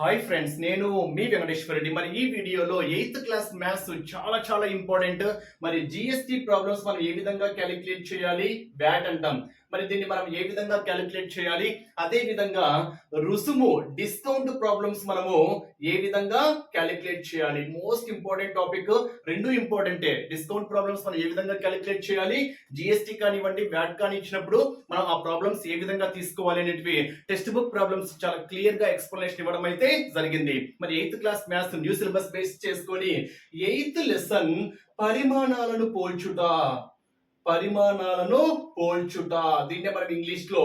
Hi friends నేను మీ వెంకటేశ్వర రెడ్డి. మరి ఈ వీడియోలో ఎయిత్ క్లాస్ మ్యాథ్స్ చాలా చాలా ఇంపార్టెంట్. మరి జిఎస్టి ప్రాబ్లమ్స్ మనం ఏ విధంగా క్యాలిక్యులేట్ చేయాలి? బ్యాట్ అంటాం. మరి దీన్ని మనం ఏ విధంగా క్యాలిక్యులేట్ చేయాలి? అదే విధంగా రుసుము డిస్కౌంట్ ప్రాబ్లమ్స్ మనము ఏ విధంగా క్యాలిక్యులేట్ చేయాలి? మోస్ట్ ఇంపార్టెంట్ టాపిక్ రెండు ఇంపార్టెంటే డిస్కౌంట్ ప్రాబ్లమ్స్ మనం ఏ విధంగా క్యాలిక్యులేట్ చేయాలి? జిఎస్టి కానివ్వండి వ్యాట్ కానీ ఇచ్చినప్పుడు మనం ఆ ప్రాబ్లమ్స్ ఏ విధంగా తీసుకోవాలి అనేటివి టెక్స్ట్ బుక్ ప్రాబ్లమ్స్ చాలా క్లియర్గా ఎక్స్ప్లెనేషన్ ఇవ్వడం అయితే జరిగింది. మరి eighth class maths new syllabus base చేసుకొని ఎయిత్ లెసన్ పరిమాణాలను పోల్చుట. పరిమాణాలను పోల్చుట. దీన్నే మనం ఇంగ్లీష్లో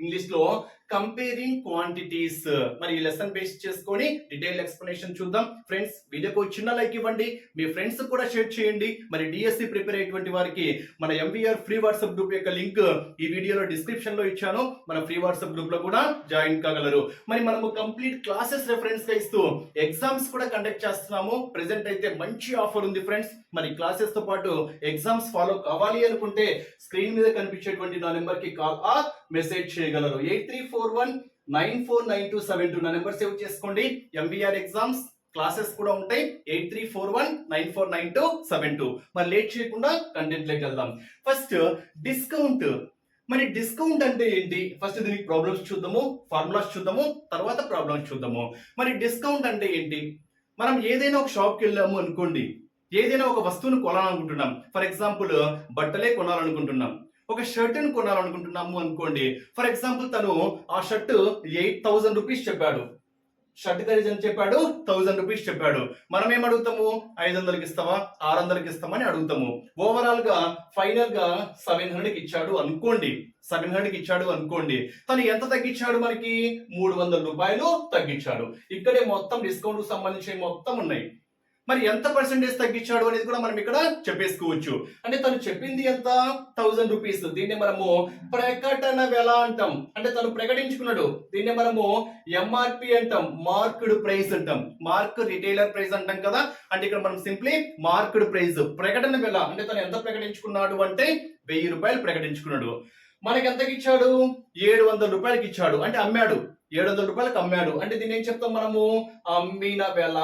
ఇంగ్లీష్లో కంపేరింగ్ క్వాంటిటీస్ మరి ఈ లెసన్ బేస్ చేసుకొని డీటెయిల్ ఎక్స్ప్లెనేషన్ చూద్దాం. ఫ్రెండ్స్ వీడియోకి చిన్న లైక్ ఇవ్వండి. మీ ఫ్రెండ్స్ కూడా షేర్ చేయండి. మరి డిఎస్సి ప్రిపేర్ అయ్యేటువంటి వారికి మన ఎంవీఆర్ ఫ్రీ వాట్సాప్ గ్రూప్ యొక్క లింక్ ఈ వీడియోలో డిస్క్రిప్షన్లో ఇచ్చాను. మన ఫ్రీ వాట్సాప్ గ్రూప్లో కూడా జాయిన్ కాగలరు. మరి మనము కంప్లీట్ క్లాసెస్ రెఫరెన్స్గా ఇస్తూ ఎగ్జామ్స్ కూడా కండక్ట్ చేస్తున్నాము. ప్రెసెంట్ అయితే మంచి ఆఫర్ ఉంది ఫ్రెండ్స్ మరి క్లాసెస్తో పాటు ఎగ్జామ్స్ ఫాలో కావాలి అనుకుంటే స్క్రీన్ మీద కనిపించేటువంటి నా నెంబర్కి కాల్ ఆ మెసేజ్ చేయగలరు. Eight three four one nine four nine two seven two నా నెంబర్ సేవ్ చేసుకోండి. ఎంబీఆర్ ఎగ్జామ్స్ క్లాసెస్ కూడా ఉంటాయి. Eight three four one nine four nine two seven two మరి లేట్ చేయకుండా కంటెంట్లోకి వెళ్దాం. ఫస్ట్ డిస్కౌంట్ మరి డిస్కౌంట్ అంటే ఏంటి? ఫస్ట్ దీనికి ప్రాబ్లమ్స్ చూద్దాము ఫార్ములాస్ చూద్దాము తర్వాత ప్రాబ్లమ్స్ చూద్దాము. మరి డిస్కౌంట్ అంటే ఏంటి? మనం ఏదైనా ఒక షాప్కి వెళ్ళాము అనుకోండి ఏదైనా ఒక వస్తువును కొనాలనుకుంటున్నాం. ఫర్ ఎగ్జాంపుల్ బట్టలే కొనాలనుకుంటున్నాం. ఒక షర్ట్ని కొనాలనుకుంటున్నాము అనుకోండి. ఫర్ ఎగ్జాంపుల్ తను ఆ షర్ట్ ఎయిట్ థౌజండ్ రూపీస్ చెప్పాడు. షర్ట్ ఖరీదు అని చెప్పాడు థౌజండ్ రూపీస్ చెప్పాడు. మనం ఏం అడుగుతాము? ఐదు వందలకి ఇస్తావా? ఆరు వందలకి ఇస్తామని అడుగుతాము. ఓవరాల్గా ఫైనల్గా సెవెన్ హండ్రెడ్ ఇచ్చాడు అనుకోండి. సెవెన్ హండ్రెడ్ ఇచ్చాడు అనుకోండి. తను ఎంత తగ్గించాడు మనకి? మూడు వందల రూపాయలు తగ్గించాడు. ఇక్కడే మొత్తం డిస్కౌంట్ సంబంధించి మొత్తం ఉన్నాయి. మరి ఎంత పర్సెంటేజ్ తగ్గించాడు అనేది కూడా మనం ఇక్కడ చెప్పేసుకోవచ్చు. అంటే తను చెప్పింది ఎంత? థౌజండ్ రూపీస్ దీన్ని మనము ప్రకటన వెల అంటాం. అంటే తను ప్రకటించుకున్నాడు. దీన్ని మనము ఎంఆర్పి అంటాం. మార్క్డ్ ప్రైస్ అంటాం. మార్క్ రిటైలర్ ప్రైస్ అంటాం కదా? అంటే ఇక్కడ మనం సింప్లీ మార్క్డ్ ప్రైస్ ప్రకటన వెల అంటే తను ఎంత ప్రకటించుకున్నాడు అంటే వెయ్యి రూపాయలు ప్రకటించుకున్నాడు. మనకి ఎంతకి ఇచ్చాడు ఏడు వందల రూపాయలకి ఇచ్చాడు అంటే అమ్మాడు. ఏడు వందల రూపాయలకు అమ్మాడు. అంటే దీన్ని ఏం చెప్తాం మనము? అమ్మిన వెల.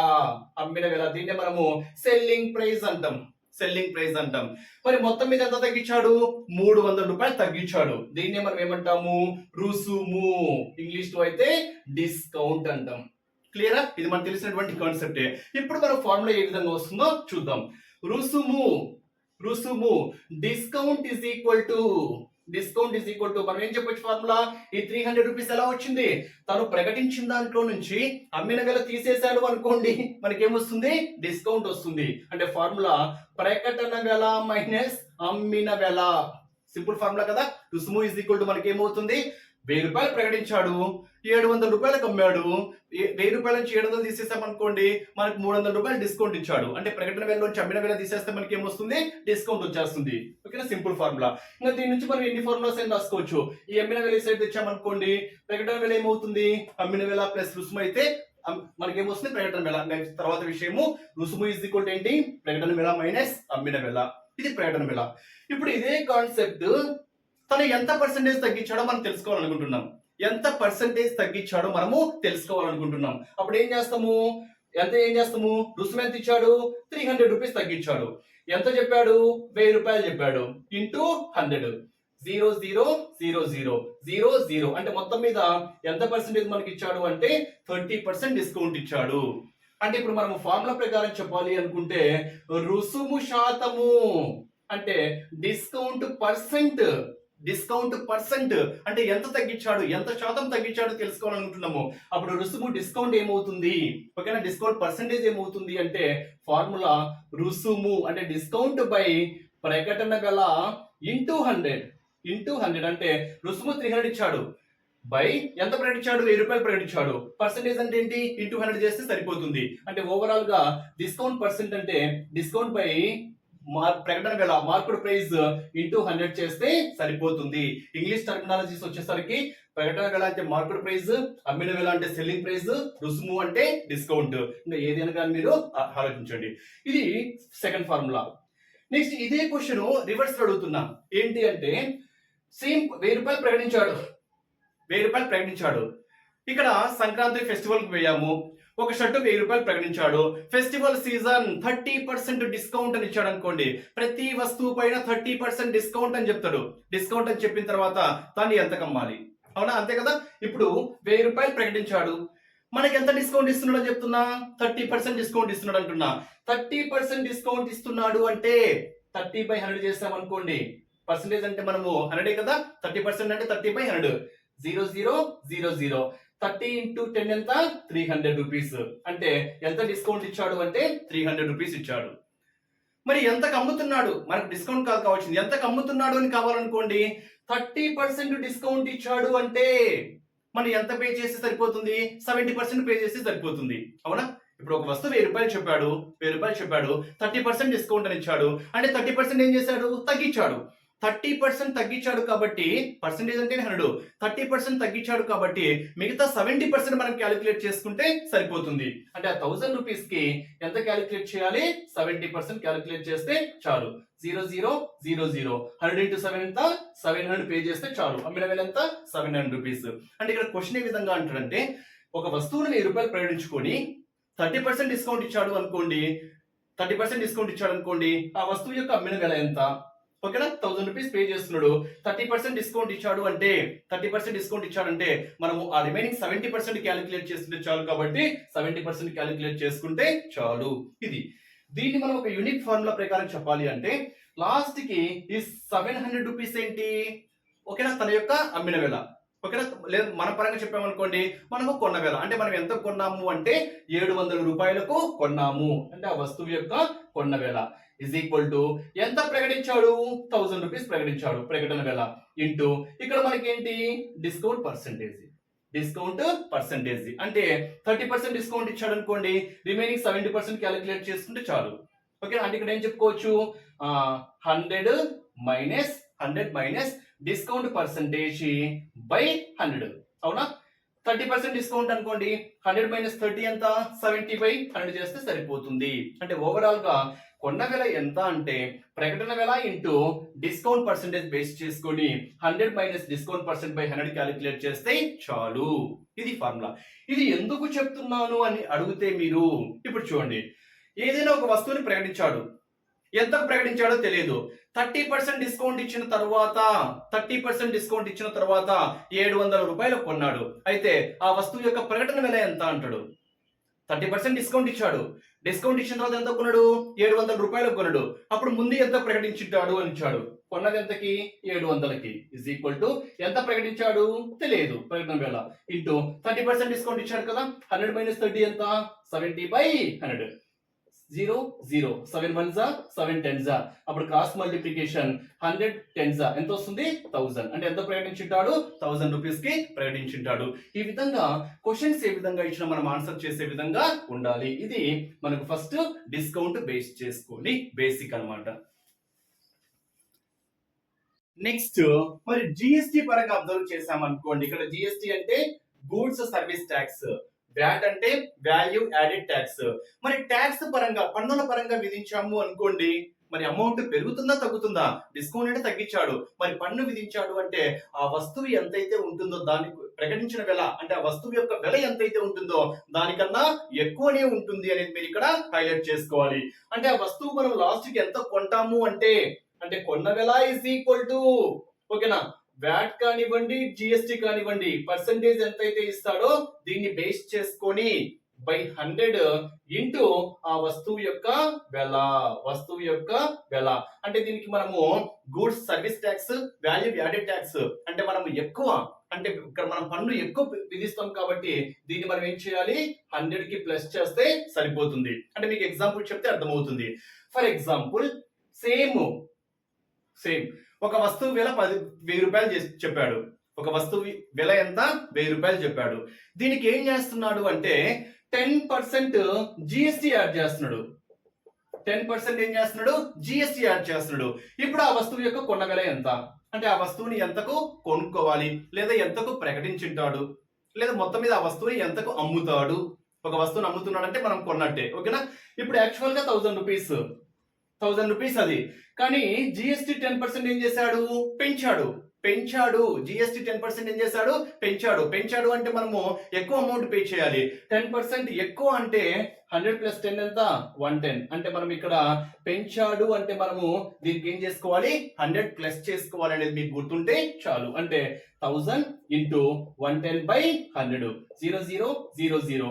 అమ్మిన వెల. దీన్నే మనము సెల్లింగ్ ప్రైస్ అంటాం. సెల్లింగ్ ప్రైస్ అంటాం. మరి మొత్తం మీద ఎంత తగ్గించాడు? మూడు వందల రూపాయలు తగ్గించాడు. దీన్నే మనం ఏమంటాము? రుసుము. ఇంగ్లీష్లో అయితే డిస్కౌంట్ అంటాం. క్లియరా ఇది మనకు తెలిసినటువంటి కాన్సెప్టే ఇప్పుడు మన ఫార్ములా ఏ విధంగా వస్తుందో చూద్దాం. రుసుము. రుసుము. Discount is equal to discount is equal to మనం ఏం చెప్పొచ్చు ఫార్ములా ఈ త్రీ హండ్రెడ్ రూపీస్ ఎలా వచ్చింది? తను ప్రకటించిన దాంట్లో నుంచి అమ్మిన వెల తీసేశాడు అనుకోండి మనకేమొస్తుంది డిస్కౌంట్ వస్తుంది. అంటే ఫార్ములా ప్రకటన వెల మైనస్ అమ్మిన వెల. సింపుల్ ఫార్ములా కదా? రుసుము ఇస్ ఈక్వల్ టు మనకి ఏమవుతుంది వెయ్యి రూపాయలు ప్రకటించాడు ఏడు వందల రూపాయలకు అమ్మాడు ఏ- వెయ్యి రూపాయల నుంచి ఏడు వందలు తీసేసామనుకోండి మనకి మూడు వందల రూపాయలు డిస్కౌంట్ ఇచ్చాడు. అంటే ప్రకటన వేల నుంచి అమ్మిన వేల తీసేస్తే మనకి ఏమొస్తుంది? డిస్కౌంట్ వచ్చేస్తుంది. ఓకేనా? Simple formula. ఇంకా దీని నుంచి మనం ఎన్ని ఫార్ములాస్ అయినా రాసుకోవచ్చు. ఈ అమ్మిన వేల సైడ్ తెచ్చామనుకోండి ప్రకటన వేల ఏమవుతుంది? అమ్మిన వేల ప్లస్ రుసుము అయితే మనకేమొస్తుంది? ప్రకటన వేళ నెక్స్ట్ తర్వాత విషయము రుసుము ఇస్ ఈక్వల్ ఏంటి? ప్రకటన వేళ మైనస్ అమ్మిన వేళ ఇది ప్రకటన వేళ ఇప్పుడు ఇదే కాన్సెప్ట్ తను ఎంత పర్సెంటేజ్ తగ్గించాడో మనం తెలుసుకోవాలనుకుంటున్నాం. ఎంత పర్సెంటేజ్ తగ్గించాడో మనము తెలుసుకోవాలనుకుంటున్నాం. అప్పుడు ఏం చేస్తాము? ఎంత ఏం చేస్తాము? రుసుము ఎంత ఇచ్చాడు? త్రీ హండ్రెడ్ రూపీస్ తగ్గించాడు. ఎంత చెప్పాడు? వెయ్యి రూపాయలు చెప్పాడు. Into hundred zero zero zero zero. Zero zero. అంటే మొత్తం మీద ఎంత పర్సెంటేజ్ మనకి ఇచ్చాడు అంటే థర్టీ పర్సెంట్ డిస్కౌంట్ ఇచ్చాడు. అంటే ఇప్పుడు మనం ఫార్ములా ప్రకారం చెప్పాలి అనుకుంటే రుసుము శాతము అంటే డిస్కౌంట్ పర్సెంట్ డిస్కౌంట్ పర్సెంట్ అంటే ఎంత తగ్గించాడు ఎంత శాతం తగ్గించాడు తెలుసుకోవాలనుకుంటున్నాము. అప్పుడు రుసుము డిస్కౌంట్ ఏమవుతుంది? ఓకేనా? డిస్కౌంట్ పర్సెంటేజ్ ఏమవుతుంది అంటే ఫార్ములా రుసుము అంటే డిస్కౌంట్ బై ప్రకటన గల ఇంటూ హండ్రెడ్. ఇంటూ హండ్రెడ్ అంటే రుసుము త్రీ హండ్రెడ్ ఇచ్చాడు. బై ఎంత ప్రకటించాడు? వెయ్యి రూపాయలు ప్రకటించాడు. పర్సెంటేజ్ అంటే ఏంటి? ఇంటూ హండ్రెడ్ చేస్తే సరిపోతుంది. అంటే ఓవరాల్గా డిస్కౌంట్ పర్సెంట్ అంటే డిస్కౌంట్ బై మార్ ప్రకటన వేళ మార్కెట్ ప్రైస్ ఇంటూ హండ్రెడ్ చేస్తే సరిపోతుంది. ఇంగ్లీష్ టర్మినాలజీస్ వచ్చేసరికి ప్రకటన వేళ అంటే మార్కెట్ ప్రైస్ అమ్మిన వేళ అంటే సెల్లింగ్ ప్రైస్ రుసుము అంటే డిస్కౌంట్. ఇంకా ఏదైనా కానీ మీరు ఆలోచించండి. ఇది సెకండ్ ఫార్ములా. నెక్స్ట్ ఇదే క్వశ్చన్ రివర్స్ అడుగుతున్నా. ఏంటి అంటే సేమ్ వెయ్యి రూపాయలు ప్రకటించాడు. వెయ్యి రూపాయలు ప్రకటించాడు. ఇక్కడ సంక్రాంతి ఫెస్టివల్కి పోయాము. ఒక షర్టు వెయ్యి రూపాయలు ప్రకటించాడు. Festival season thirty percent discount అని ఇచ్చాడు అనుకోండి. ప్రతి వస్తువు పైన థర్టీ పర్సెంట్ డిస్కౌంట్ అని చెప్తాడు. డిస్కౌంట్ అని చెప్పిన తర్వాత దాన్ని ఎంత కమ్మాలి? అవునా? అంతే కదా? ఇప్పుడు వెయ్యి రూపాయలు ప్రకటించాడు. మనకి ఎంత డిస్కౌంట్ ఇస్తున్నాడు చెప్తున్నా? థర్టీ పర్సెంట్ డిస్కౌంట్ ఇస్తున్నాడు అంటున్నా. థర్టీ పర్సెంట్ డిస్కౌంట్ ఇస్తున్నాడు అంటే థర్టీ బై హండ్రెడ్ చేస్తాం అనుకోండి. పర్సంటేజ్ అంటే మనము హండ్రెడే కదా? థర్టీ పర్సెంట్ అంటే thirty by hundred zero zero zero zero thirty into ten ఎంత? Three hundred rupees. అంటే ఎంత డిస్కౌంట్ ఇచ్చాడు అంటే త్రీ హండ్రెడ్ రూపీస్ ఇచ్చాడు. మరి ఎంతకు అమ్ముతున్నాడు మనకు డిస్కౌంట్ కాదు కావాల్సింది. ఎంతకు అమ్ముతున్నాడు అని కావాలనుకోండి థర్టీ పర్సెంట్ డిస్కౌంట్ ఇచ్చాడు అంటే మనం ఎంత పే చేస్తే సరిపోతుంది? సెవెంటీ పర్సెంట్ పే చేస్తే సరిపోతుంది. అవునా? ఇప్పుడు ఒక వస్తువు వెయ్యి రూపాయలు చెప్పాడు వెయ్యి రూపాయలు చెప్పాడు థర్టీ పర్సెంట్ డిస్కౌంట్ అని ఇచ్చాడు. అంటే థర్టీ పర్సెంట్ ఏం చేశాడు? తగ్గించాడు. థర్టీ పర్సెంట్ తగ్గించాడు కాబట్టి పర్సెంటేజ్ అంటే హండ్రెడ్. థర్టీ పర్సెంట్ తగ్గించాడు కాబట్టి మిగతా సెవెంటీ పర్సెంట్ మనం క్యాలిక్యులేట్ చేసుకుంటే సరిపోతుంది. అంటే ఆ థౌసండ్ రూపీస్కి ఎంత క్యాలిక్యులేట్ చేయాలి? సెవెంటీ పర్సెంట్ క్యాలిక్యులేట్ చేస్తే చాలు. Zero zero zero zero. Hundred into seven ఎంత? సెవెన్ హండ్రెడ్ పే చేస్తే చాలు. అమ్మిన వేల ఎంత? Seven hundred rupees. అంటే ఇక్కడ క్వశ్చన్ ఏ విధంగా అంటాడంటే ఒక వస్తువును వెయ్యి రూపాయలు ప్రకటించుకొని థర్టీ పర్సెంట్ డిస్కౌంట్ ఇచ్చాడు అనుకోండి థర్టీ పర్సెంట్ డిస్కౌంట్ ఇచ్చాడు అనుకోండి ఆ వస్తువు యొక్క అమ్మిన వేల ఎంత? ఓకేనా థౌసండ్ రూపీస్ పే చేస్తున్నాడు. థర్టీ పర్సెంట్ డిస్కౌంట్ ఇచ్చాడు అంటే థర్టీ పర్సెంట్ డిస్కౌంట్ ఇచ్చాడంటే మనము ఆ రిమైనింగ్ సెవెంటీ పర్సెంట్ క్యాలిక్యులేట్ చేస్తుంటే చాలు కాబట్టి సెవెంటీ పర్సెంట్ క్యాలిక్యులేట్ చేసుకుంటే చాలు. ఇది. దీన్ని మనం ఒక యూనిక్ ఫార్ములా ప్రకారం చెప్పాలి అంటే లాస్ట్కి ఈ సెవెన్ హండ్రెడ్ రూపీస్ ఏంటి? ఓకేనా తన యొక్క అమ్మిన వేళ. ఓకేనా లేదు మన పరంగా చెప్పామనుకోండి మనము కొన్న వేళ. అంటే మనం ఎంత కొన్నాము అంటే ఏడు వందల రూపాయలకు కొన్నాము. అంటే ఆ వస్తువు యొక్క కొన్న వేళ. ఇజ్ ఈక్వల్ టు ఎంత ప్రకటించాడు? థౌసండ్ రూపీస్ ప్రకటించాడు ప్రకటన వేళ. ఇంటూ ఇక్కడ మనకి ఏంటి డిస్కౌంట్ పర్సంటేజ్ డిస్కౌంట్ పర్సంటేజ్ అంటే థర్టీ పర్సెంట్ డిస్కౌంట్ ఇచ్చాడు అనుకోండి రిమైనింగ్ సెవెంటీ పర్సెంట్ క్యాలిక్యులేట్ చేసుకుంటే చాలు. ఓకే అంటే ఇక్కడ ఏం చెప్పుకోవచ్చు? Hundred minus hundred minus discount percentage by hundred అవునా? థర్టీ పర్సెంట్ డిస్కౌంట్ అనుకోండి హండ్రెడ్ మైనస్ థర్టీ ఎంత? సెవెంటీ బై హండ్రెడ్ చేస్తే సరిపోతుంది. అంటే ఓవరాల్గా కొన్న వెల ఎంత అంటే ప్రకటన వెల ఇంటూ డిస్కౌంట్ పర్సెంటేజ్ బేస్ చేసుకొని hundred minus discount percent by hundred calculate చేస్తే చాలు. ఇది ఫార్ములా ఇది ఎందుకు చెప్తున్నాను అని అడిగితే మీరు ఇప్పుడు చూడండి. ఏదైనా ఒక వస్తువుని ప్రకటించాడు. ఎంత ప్రకటించాడో తెలియదు. థర్టీ పర్సెంట్ డిస్కౌంట్ ఇచ్చిన తర్వాత థర్టీ పర్సెంట్ డిస్కౌంట్ ఇచ్చిన తర్వాత ఏడు వందల రూపాయలు కొన్నాడు. అయితే ఆ వస్తువు యొక్క ప్రకటన వెల ఎంత అంటాడు? థర్టీ పర్సెంట్ డిస్కౌంట్ ఇచ్చాడు. డిస్కౌంట్ ఇచ్చిన తర్వాత ఎంత కొన్నాడు? ఏడు వందల రూపాయలకు కొన్నాడు. అప్పుడు ముందు ఎంత ప్రకటించాడు అని ఇచ్చాడు. కొన్నది ఎంతకి? ఏడు వందలకి. ఇజ్ ఈక్వల్ టు ఎంత ప్రకటించాడు? తెలియదు. ప్రకటన వేళ. ఇంటూ థర్టీ పర్సెంట్ డిస్కౌంట్ ఇచ్చాడు కదా. హండ్రెడ్ మైనస్ థర్టీ ఎంత? Seventy by hundred. Zero zero. Seven one జా సెవెన్ టెన్ జా. అప్పుడు క్రాస్ మల్టిప్లికేషన్ హండ్రెడ్ టెన్ జా. ఎంత వస్తుంది? థౌసండ్. అంటే ఎంత ప్రకటించుంటాడు? థౌసండ్ రూపీస్కి ప్రకటించుంటాడు. ఈ విధంగా క్వశ్చన్స్ ఏ విధంగా ఇచ్చినా మనం ఆన్సర్ చేసే విధంగా ఉండాలి. ఇది మనకు ఫస్ట్ డిస్కౌంట్ బేస్ చేసుకొని బేసిక్ అన్నమాట. నెక్స్ట్ మరి జిఎస్టి పరంగా అబ్జర్వ్ చేసామనుకోండి ఇక్కడ జిఎస్టి అంటే గూడ్స్ సర్వీస్ ట్యాక్స్. వ్యాట్ అంటే వాల్యూ యాడెడ్ ట్యాక్స్ మరి ట్యాక్స్ పరంగా పన్నుల పరంగా విధించాము అనుకోండి మరి అమౌంట్ పెరుగుతుందా తగ్గుతుందా? డిస్కౌంట్ అంటే తగ్గించాడు. మరి పన్ను విధించాడు అంటే ఆ వస్తువు ఎంతైతే ఉంటుందో దాని ప్రకటించిన వెల అంటే ఆ వస్తువు యొక్క వెల ఎంతైతే ఉంటుందో దానికన్నా ఎక్కువనే ఉంటుంది అనేది మీరు ఇక్కడ హైలైట్ చేసుకోవాలి. అంటే ఆ వస్తువు మనం లాస్ట్కి ఎంత కొంటాము అంటే అంటే కొన్న వెల ఇస్ ఈక్వల్ టు ఓకేనా వ్యాట్ కానివ్వండి జిఎస్టి కానివ్వండి పర్సంటేజ్ ఎంతైతే ఇస్తాడో దీన్ని బేస్ చేసుకొని బై హండ్రెడ్ ఇంటూ ఆ వస్తువు యొక్క వెల వస్తువు యొక్క వెల. అంటే దీనికి మనము goods service tax value added tax అంటే మనం ఎక్కువ అంటే ఇక్కడ మనం పన్ను ఎక్కువ విధిస్తాం కాబట్టి దీన్ని మనం ఏం చేయాలి? హండ్రెడ్కి ప్లస్ చేస్తే సరిపోతుంది. అంటే మీకు ఎగ్జాంపుల్ చెప్తే అర్థమవుతుంది. ఫర్ ఎగ్జాంపుల్ సేమ్ సేమ్ ఒక వస్తువు విల పది వెయ్యి రూపాయలు చేసి చెప్పాడు. ఒక వస్తువు విల ఎంత? వెయ్యి రూపాయలు చెప్పాడు. దీనికి ఏం చేస్తున్నాడు అంటే టెన్ పర్సెంట్ జిఎస్టి యాడ్ చేస్తున్నాడు. టెన్ పర్సెంట్ ఏం చేస్తున్నాడు? జిఎస్టి యాడ్ చేస్తున్నాడు. ఇప్పుడు ఆ వస్తువు యొక్క కొనగల ఎంత? అంటే ఆ వస్తువుని ఎంతకు కొనుక్కోవాలి? లేదా ఎంతకు ప్రకటించుంటాడు? లేదా మొత్తం మీద ఆ వస్తువుని ఎంతకు అమ్ముతాడు? ఒక వస్తువుని అమ్ముతున్నాడంటే మనం కొన్నట్టే. ఓకేనా? ఇప్పుడు యాక్చువల్గా thousand thousand rupees thousand rupees అది. కానీ జిఎస్టి టెన్ పర్సెంట్ ఏం చేశాడు? పెంచాడు. పెంచాడు. జిఎస్టీ టెన్ పర్సెంట్ ఏం చేశాడు? పెంచాడు. పెంచాడు అంటే మనము ఎక్కువ అమౌంట్ పే చేయాలి. టెన్ పర్సెంట్ ఎక్కువ అంటే హండ్రెడ్ ప్లస్ టెన్ ఎంత? వన్ టెన్ అంటే మనం ఇక్కడ పెంచాడు అంటే మనము దీనికి ఏం చేసుకోవాలి? హండ్రెడ్ ప్లస్ చేసుకోవాలి అనేది మీకు గుర్తుంటే చాలు. అంటే thousand into one ten by hundred zero zero zero zero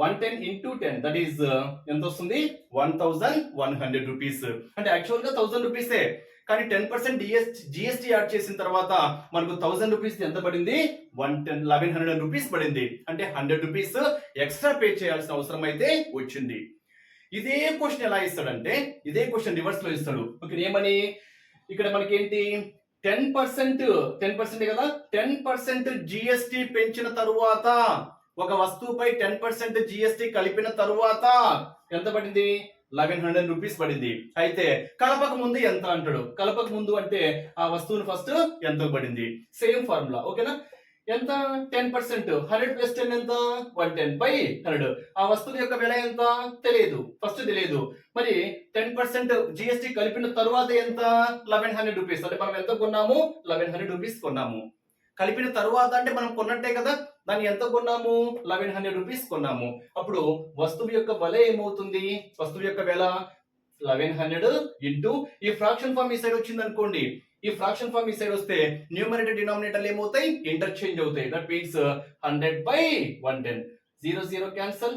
one ten into ten that is uh, ఎంత వస్తుంది one thousand one hundred rupees. అంటే యాక్చువల్గా థౌసండ్ రూపీసే. కానీ టెన్ పర్సెంట్ డిఎస్ జిఎస్టీ యాడ్ చేసిన తర్వాత మనకు థౌసండ్ రూపీస్ ఎంత పడింది? One ten eleven hundred rupees పడింది. అంటే హండ్రెడ్ రూపీస్ ఎక్స్ట్రా పే చేయాల్సిన అవసరం అయితే వచ్చింది. ఇదే క్వశ్చన్ ఎలా ఇస్తాడంటే ఇదే క్వశ్చన్ రివర్స్లో ఇస్తాడు. ఓకే ఏమని? ఇక్కడ మనకి ఏంటి టెన్ పర్సెంట్ టెన్ పర్సెంట్ కదా? టెన్ పర్సెంట్ జిఎస్టి పెంచిన తరువాత ఒక వస్తువుపై టెన్ పర్సెంట్ జిఎస్టి కలిపిన తరువాత ఎంత పడింది? లెవెన్ హండ్రెడ్ రూపీస్ పడింది. అయితే కలపక ముందు ఎంత అంటాడు? కలపక ముందు అంటే ఆ వస్తువును ఫస్ట్ ఎంత పడింది? సేమ్ ఫార్ములా ఓకేనా ఎంత? Ten percent hundred plus ten ఎంత? వన్ టెన్ బై హండ్రెడ్ ఆ వస్తువు యొక్క వెల ఎంత? తెలియదు. ఫస్ట్ తెలియదు. మరి టెన్ పర్సెంట్ జిఎస్టి కలిపిన తరువాత ఎంత? లెవెన్ హండ్రెడ్ రూపీస్ అంటే మనం ఎంత కొన్నాము? లెవెన్ హండ్రెడ్ రూపీస్ కొన్నాము. కలిపిన తరువాత అంటే మనం కొన్నట్టే కదా? దాన్ని ఎంత కొన్నాము? లెవెన్ హండ్రెడ్ రూపీస్ కొన్నాము. అప్పుడు వస్తువు యొక్క వెల ఏమవుతుంది? వస్తువు యొక్క వెల లెవెన్ హండ్రెడ్ ఇంటూ ఈ ఫ్రాక్షన్ ఫామ్ ఈ సైడ్ వచ్చింది అనుకోండి. ఈ ఫ్రాక్షన్ ఫామ్ ఈ సైడ్ వస్తే న్యూమరేటర్ డినామినేటర్లు ఏమవుతాయి? ఇంటర్చేంజ్ అవుతాయి. That means hundred by one ten zero zero cancel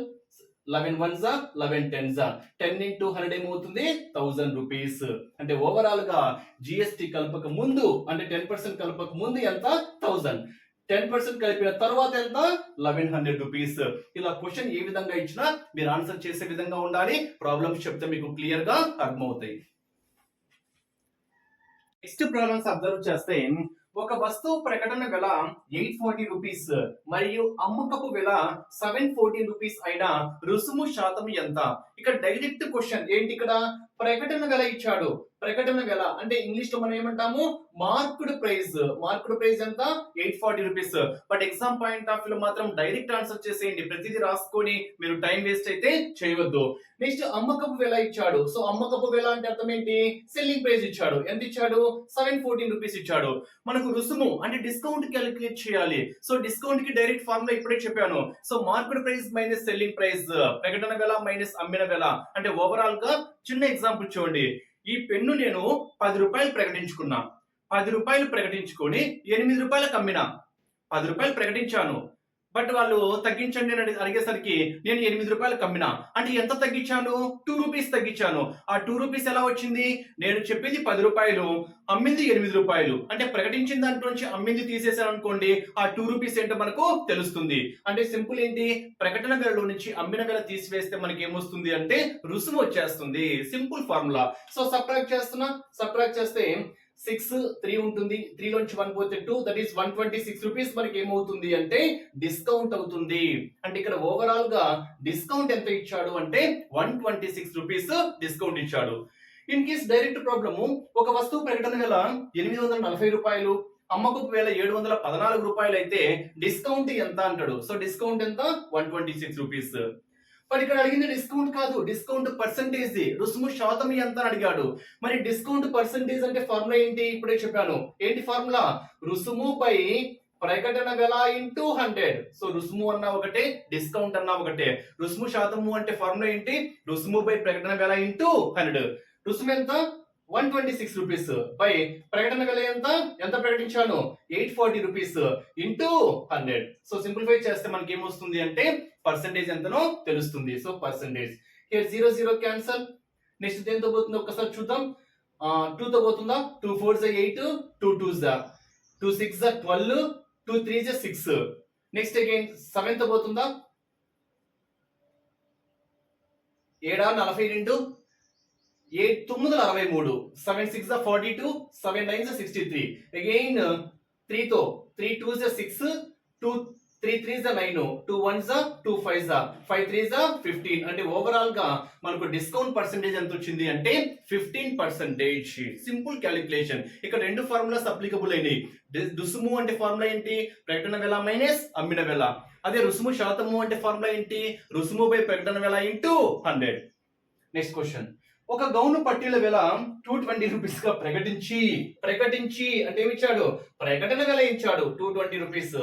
eleven one జా లెవెన్ టెన్ జా టెన్ ఇంటూ హండ్రెడ్ ఏమవుతుంది? థౌజండ్ రూపీస్ అంటే ఓవరాల్గా జిఎస్టి కలపక ముందు అంటే టెన్ పర్సెంట్ కలపక ముందు ఎంత? థౌజండ్ టెన్ పర్సెంట్ కలిపిన తర్వాత ఎంత? లెవెన్ హండ్రెడ్ రూపీస్ ఇలా క్వశ్చన్ ఏ విధంగా ఇచ్చినా మీరు ఆన్సర్ చేసే విధంగా ఉండాలి. ప్రాబ్లమ్స్ చెప్తే మీకు క్లియర్గా అర్థమవుతాయి. నెక్స్ట్ ప్రాబ్లమ్స్ అబ్జర్వ్ చేస్తే ఒక వస్తువు ప్రకటన వెల ఎయిట్ ఫార్టీ రూపీస్ మరియు అమ్మకపు వెల సెవెన్ ఫోర్టీన్ రూపీస్ అయిన రుసుము శాతం ఎంత? ఇక్కడ డైరెక్ట్ క్వశ్చన్ ఏంటి ఇక్కడ? ప్రకటన వెల ఇచ్చాడు. ప్రకటన వెల అంటే ఇంగ్లీష్లో మనం ఏమంటాము? మార్క్డ్ ప్రైస్ మార్క్డ్ ప్రైస్ ఎంత? Eight forty rupees. But exam point of view లో మాత్రం డైరెక్ట్ ఆన్సర్ చేసేయండి. ప్రతిదీ రాసుకొని మీరు టైం వేస్ట్ అయితే చేయవద్దు. నెక్స్ట్ అమ్మకపు వెల ఇచ్చాడు. సో అమ్మకపు వెల అంటే అర్థం ఏంటి? సెల్లింగ్ ప్రైస్ ఇచ్చాడు. ఎంత ఇచ్చాడు? సెవెన్ ఫోర్టీన్ రూపీస్ ఇచ్చాడు. మనకు రుసుము అంటే డిస్కౌంట్ క్యాలిక్యులేట్ చేయాలి. సో డిస్కౌంట్కి డైరెక్ట్ ఫార్ములా ఇప్పుడే చెప్పాను. So market price minus selling price ప్రకటన వెల మైనస్ అమ్మిన వెల. అంటే ఓవరాల్గా చిన్న ఎగ్జాంపుల్ చూడండి. ఈ పెన్ను నేను పది రూపాయలు ప్రకటించుకున్నా. పది రూపాయలు ప్రకటించుకొని ఎనిమిది రూపాయలకు అమ్మినా. పది రూపాయలు ప్రకటించాను. బట్ వాళ్ళు తగ్గించండి అని అడిగేసరికి నేను ఎనిమిది రూపాయలు అమ్మినా అంటే ఎంత తగ్గించాను? టూ రూపీస్ తగ్గించాను. ఆ టూ రూపీస్ ఎలా వచ్చింది? నేను చెప్పింది పది రూపాయలు అమ్మింది ఎనిమిది రూపాయలు. అంటే ప్రకటించిన దాంట్లో నుంచి అమ్మింది తీసేసాను అనుకోండి ఆ టూ రూపీస్ ఏంటో మనకు తెలుస్తుంది. అంటే సింపుల్ ఏంటి? ప్రకటన గలలో నుంచి అమ్మిన గల తీసివేస్తే మనకి ఏమొస్తుంది అంటే రుసుము వచ్చేస్తుంది. సింపుల్ ఫార్ములా సో సబ్ట్రాక్ట్ చేస్తున్నా సబ్ట్రాక్ట్ చేస్తే సిక్స్ త్రీ ఉంటుంది త్రీ నుంచి వన్ పోతే two that is one twenty six rupees మనకి ఏమవుతుంది అంటే డిస్కౌంట్ అవుతుంది. అంటే ఇక్కడ ఓవరాల్గా డిస్కౌంట్ ఎంత ఇచ్చాడు అంటే one twenty six rupees discount ఇచ్చాడు. ఇన్ కేస్ డైరెక్ట్ ప్రాబ్లము ఒక వస్తువు ప్రకటన గల ఎనిమిది వందల నలభై రూపాయలు అమ్మకు వేల ఏడు వందల పద్నాలుగు రూపాయలు అయితే డిస్కౌంట్ ఎంత అంటాడు? సో డిస్కౌంట్ ఎంత? వన్ ట్వంటీ సిక్స్ రూపీస్ మరి ఇక్కడ అడిగింది డిస్కౌంట్ కాదు డిస్కౌంట్ పర్సంటేజ్ రుసుము శాతం ఎంత అని అడిగాడు. మరి డిస్కౌంట్ పర్సంటేజ్ అంటే ఫార్ములా ఏంటి? ఇప్పుడే చెప్పాను. ఏంటి ఫార్ములా రుసుము పై ప్రకటన వెల ఇంటూ హండ్రెడ్ సో రుసుము అన్న ఒకటే డిస్కౌంట్ అన్న ఒకటే. రుసుము శాతము అంటే ఫార్ములా ఏంటి? రుసుము పై ప్రకటన వెల ఇంటూ హండ్రెడ్ రుసుము ఎంత? One twenty six rupees by ప్రకటన వెల ఎంత? ఎంత ప్రకటించాను? Eight forty rupees into hundred so simplify చేస్తే మనకి ఏమొస్తుంది అంటే పర్సంటేజ్ ఎంతనో తెలుస్తుంది. So percentage here zero zero cancel next దేంతో పోతుందో ఒకసారి చూద్దాం. టూ తో పోతుందా? టూ ఫోర్ జా ఎయిట్ టూ టూ జా టూ సిక్స్ జా ట్వెల్వ్ టూ త్రీ జా సిక్స్ నెక్స్ట్ అగైన్ సెవెన్తో పోతుందా? ఏడా? నలభై రెండు. ఏ తొమ్మిది వందల అరవై మూడు seven six forty two seven nine sixty three again త్రీతో three two six two three three జా నైన్ టూ వన్ జ టూ ఫైవ్ జా ఫైవ్ త్రీ జ ఫిఫ్టీన్ అంటే ఓవరాల్గా మనకు డిస్కౌంట్ పర్సెంటేజ్ ఎంత వచ్చింది అంటే ఫిఫ్టీన్ పర్సెంటేజ్ సింపుల్ క్యాలిక్యులేషన్ ఇక్కడ రెండు ఫార్ములాస్ అప్లికబుల్ అయినాయి. దుసుము అంటే ఫార్ములా ఏంటి? ప్రకటన వేళ మైనస్ అమ్మిన వేళ అదే రుసుము శాతము అంటే ఫార్ములా ఏంటి? రుసుము బై ప్రకటన వేళ ఇంటూ హండ్రెడ్ నెక్స్ట్ క్వశ్చన్ ఒక గౌను పట్టీల వెల టూ ట్వంటీ రూపీస్గా ప్రకటించి ప్రకటించి అంటే ఏమి ఇచ్చాడు ప్రకటన వెల ఇచ్చాడు టూ ట్వంటీ రూపీస్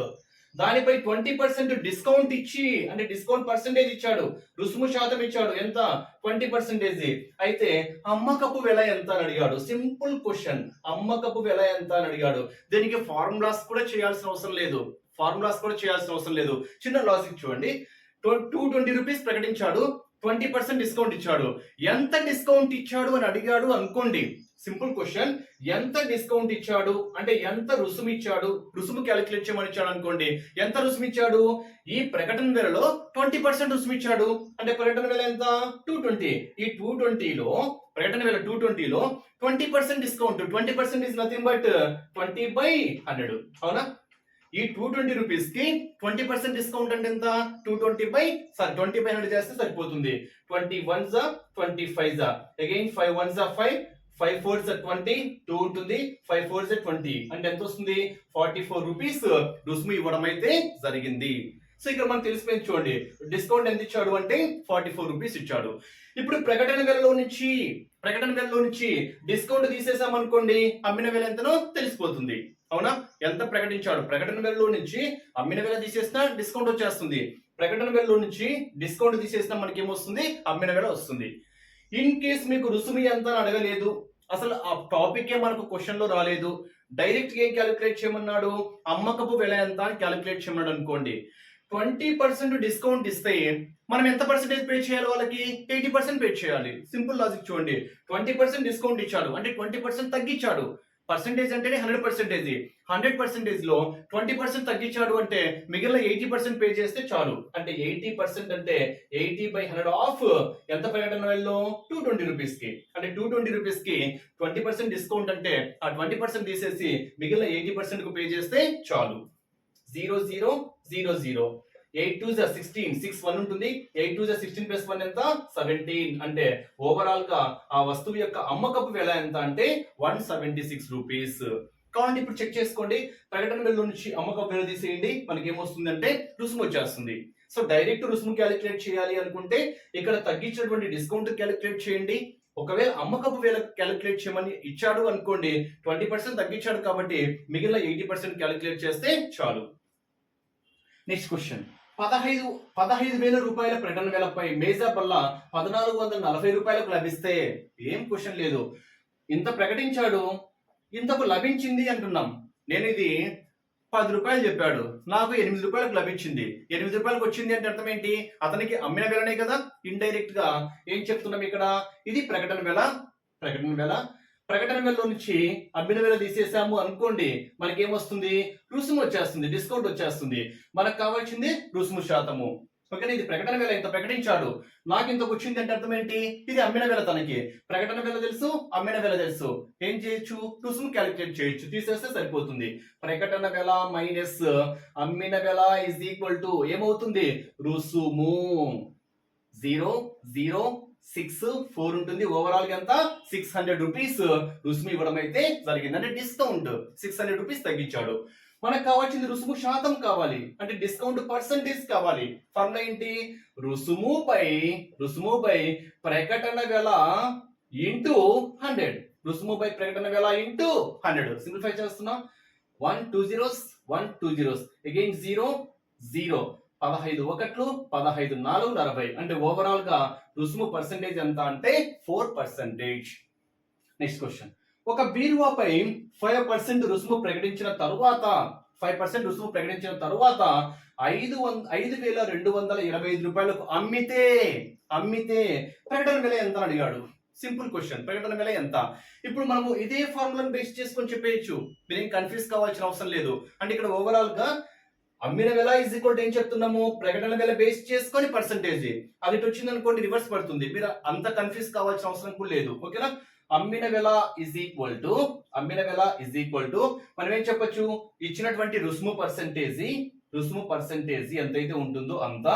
దానిపై ట్వంటీ పర్సెంట్ డిస్కౌంట్ ఇచ్చి అంటే డిస్కౌంట్ పర్సెంటేజ్ ఇచ్చాడు. రుసుము శాతం ఇచ్చాడు. ఎంత? ట్వంటీ పర్సెంటేజ్ అయితే అమ్మకపు వెల ఎంత అని అడిగాడు. సింపుల్ క్వశ్చన్ అమ్మకపు వెల ఎంత అని అడిగాడు. దీనికి ఫార్ములాస్ కూడా చేయాల్సిన అవసరం లేదు. ఫార్ములాస్ కూడా చేయాల్సిన అవసరం లేదు. చిన్న లాజిక్ చూడండి. టూ ట్వంటీ రూపీస్ ప్రకటించాడు. ట్వంటీ పర్సెంట్ డిస్కౌంట్ ఇచ్చాడు. ఎంత డిస్కౌంట్ ఇచ్చాడు అని అడిగాడు అనుకోండి. Simple question. ఎంత డిస్కౌంట్ ఇచ్చాడు? అంటే ఎంత రుసుము ఇచ్చాడు? రుసుము క్యాలిక్యులేట్ చేయమని ఇచ్చాడు అనుకోండి. ఎంత రుసుము ఇచ్చాడు? ఈ ప్రకటన ధరలో ట్వంటీ పర్సెంట్ రుసుము ఇచ్చాడు. అంటే ప్రకటన వేల ఎంత? Two twenty. ఈ టూ ట్వంటీలో ప్రకటన వేల టూ ట్వంటీలో twenty percent discount. Twenty percent is nothing but twenty by hundred అవునా? ఈ టూ ట్వంటీ రూపీస్కి ట్వంటీ పర్సెంట్ డిస్కౌంట్ అంటే ఎంత? Two twenty by sorry twenty by hundred చేస్తే సరిపోతుంది. ట్వంటీ వన్ జా ట్వంటీ ఫైవ్ జా అగైన్ ఫైవ్ వన్ జా ఫైవ్ ఫైవ్ ఫోర్ జా ట్వంటీ టూ ఉంటుంది ఫైవ్ ఫోర్ జా ట్వంటీ అంటే ఎంత వస్తుంది? ఫార్టీ ఫోర్ రూపీస్ రుసుము ఇవ్వడం అయితే జరిగింది. సో ఇక్కడ మనం తెలిసిపోయింది చూడండి. డిస్కౌంట్ ఎంత ఇచ్చాడు అంటే ఫార్టీ ఫోర్ రూపీస్ ఇచ్చాడు. ఇప్పుడు ప్రకటన వేలలో నుంచి ప్రకటన గెలలో నుంచి డిస్కౌంట్ తీసేసాం అనుకోండి అమ్మిన వేల ఎంతనో తెలిసిపోతుంది. అవునా? ఎంత ప్రకటించాడు? ప్రకటన వేలలో నుంచి అమ్మిన వేల తీసేసినా డిస్కౌంట్ వచ్చేస్తుంది. ప్రకటన వేలలో నుంచి డిస్కౌంట్ తీసేసినా మనకి ఏమొస్తుంది అమ్మిన వేల వస్తుంది. ఇన్ కేస్ మీకు రుసుము ఎంత అని అడగలేదు అసలు ఆ టాపిక్ ఏ మనకు క్వశ్చన్లో రాలేదు డైరెక్ట్ ఏం క్యాలిక్యులేట్ చేయమన్నాడు? అమ్మకపు వెల ఎంత అని క్యాలిక్యులేట్ చేయమన్నాడు అనుకోండి. ట్వంటీ పర్సెంట్ డిస్కౌంట్ ఇస్తే మనం ఎంత పర్సెంటేజ్ పే చేయాలి వాళ్ళకి? ఎయిటీ పర్సెంట్ పే చేయాలి. సింపుల్ లాజిక్ చూడండి. ట్వంటీ పర్సెంట్ డిస్కౌంట్ ఇచ్చాడు. అంటే ట్వంటీ పర్సెంట్ తగ్గించాడు. పర్సెంటేజ్ అంటేనే హండ్రెడ్ పర్సెంటేజ్ హండ్రెడ్ పర్సెంటేజ్లో ట్వంటీ పర్సెంట్ తగ్గించాడు అంటే మిగిలిన ఎయిటీ పర్సెంట్ పే చేస్తే చాలు. అంటే ఎయిటీ పర్సెంట్ అంటే ఎయిటీ బై హండ్రెడ్ ఆఫ్ ఎంత ప్రకటన వెళ్ళో టూ ట్వంటీ రూపీస్కి. అంటే టూ ట్వంటీ రూపీస్కి ట్వంటీ పర్సెంట్ డిస్కౌంట్ అంటే ఆ ట్వంటీ పర్సెంట్ తీసేసి మిగిలిన ఎయిటీ పర్సెంట్కు పే చేస్తే చాలు. Zero zero zero zero eight two జా సిక్స్టీన్ సిక్స్ వన్ ఉంటుంది. ఎయిట్ టూ జా సిక్స్టీన్ ప్లస్ వన్ ఎంత? సెవెంటీన్ అంటే ఓవరాల్గా ఆ వస్తువు యొక్క అమ్మకపు వెల ఎంత అంటే వన్ సెవెంటీ సిక్స్ రూపీస్ కావాలంటే ఇప్పుడు చెక్ చేసుకోండి. ప్రకటన బిల్లు నుంచి అమ్మకపు వెల తీసేయండి. మనకి ఏమొస్తుంది అంటే రుసుము వచ్చేస్తుంది. సో డైరెక్ట్ రుసుము క్యాలిక్యులేట్ చేయాలి అనుకుంటే ఇక్కడ తగ్గించినటువంటి డిస్కౌంట్ క్యాలిక్యులేట్ చేయండి. ఒకవేళ అమ్మకపు వేల క్యాలిక్యులేట్ చేయమని ఇచ్చాడు అనుకోండి ట్వంటీ పర్సెంట్ తగ్గించాడు కాబట్టి మిగిలిన ఎయిటీ పర్సెంట్ క్యాలిక్యులేట్ చేస్తే చాలు. నెక్స్ట్ క్వశ్చన్ పదహైదు పదహైదు వేల రూపాయల ప్రకటన వేలపై మేజా వల్ల పద్నాలుగు వందల నలభై రూపాయలకు లభిస్తే ఏం క్వశ్చన్ లేదు. ఇంత ప్రకటించాడు ఇంతకు లభించింది అంటున్నాం. నేను ఇది పది రూపాయలు చెప్పాడు నాకు ఎనిమిది రూపాయలకు లభించింది. ఎనిమిది రూపాయలకు వచ్చింది అంటే అర్థం ఏంటి? అతనికి అమ్మిన వెలనే కదా ఇండైరెక్ట్గా ఏం చెప్తున్నాం ఇక్కడ? ఇది ప్రకటన వేల ప్రకటన వేల ప్రకటన వేలలో నుంచి అమ్మిన వేల తీసేసాము అనుకోండి మనకి ఏమొస్తుంది రుసుము వచ్చేస్తుంది డిస్కౌంట్ వచ్చేస్తుంది. మనకు కావాల్సింది రుసుము శాతము. ఓకేనా? ఇది ప్రకటన వేళ ఇంత ప్రకటించాడు. నాకు ఇంతకు వచ్చింది అంటే అర్థం ఏంటి? ఇది అమ్మిన వేళ తనకి. ప్రకటన వేళ తెలుసు అమ్మిన వేళ తెలుసు. ఏం చేయొచ్చు? రుసుము క్యాలిక్యులేట్ చేయొచ్చు. తీసేస్తే సరిపోతుంది. ప్రకటన వేళ మైనస్ అమ్మిన వేళ ఇస్ ఈక్వల్ టు ఏమవుతుంది? రుసుము. జీరో జీరో సిక్స్ ఫోర్ ఉంటుంది. ఓవరాల్ ఎంత? సిక్స్ హండ్రెడ్ రూపీస్ రుసుము ఇవ్వడం అయితే జరిగింది అంటే డిస్కౌంట్ సిక్స్ హండ్రెడ్ రూపీస్ తగ్గించాడు. మనకు కావాల్సింది రుసుము శాతం కావాలి. అంటే డిస్కౌంట్ పర్సంటేజ్ కావాలి. ఫార్ములా ఏంటి? రుసుము బై రుసుము బై ప్రకటన వేల ఇంటూ హండ్రెడ్. రుసుము బై ప్రకటన వేల ఇంటూ హండ్రెడ్. సింప్లిఫై చేస్తున్నా. One two zeros one two zeros. Again zero zero. పదహైదు ఒకట్లు పదహైదు నాలుగు నలభై. అంటే ఓవరాల్గా రుసుము పర్సంటేజ్ ఎంత అంటే ఫోర్ పర్సెంటేజ్ నెక్స్ట్ క్వశ్చన్ ఒక బీరువాపై ఫైవ్ పర్సెంట్ రుసుము ప్రకటించిన తరువాత ఫైవ్ పర్సెంట్ రుసుము ప్రకటించిన తరువాత ఐదు వంద ఐదు వేల రెండు వందల ఇరవై ఐదు రూపాయలకు అమ్మితే అమ్మితే ప్రకటన వెల ఎంత అడిగాడు. సింపుల్ క్వశ్చన్ ప్రకటన వెల ఎంత? ఇప్పుడు మనము ఇదే ఫార్ములాను బేస్ చేసుకొని చెప్పేయచ్చు. మీరేం కన్ఫ్యూజ్ కావాల్సిన అవసరం లేదు. అంటే ఇక్కడ ఓవరాల్గా అమ్మిన వెల ఈజ్ ఈక్వల్ ఏం చెప్తున్నాము? ప్రకటన వెల బేస్ చేసుకొని పర్సంటేజ్ అది వచ్చింది అనుకోండి రివర్స్ పడుతుంది. మీరు అంత కన్ఫ్యూజ్ కావాల్సిన అవసరం కూడా లేదు. ఓకేనా అమ్మిన వెల ఇజ్ ఈక్వల్ టు అమ్మిన వెల ఇజ్ ఈక్వల్ టు మనం ఏం చెప్పొచ్చు? ఇచ్చినటువంటి రుసుము పర్సంటేజ్ రుసుము పర్సంటేజ్ ఎంతైతే ఉంటుందో అంత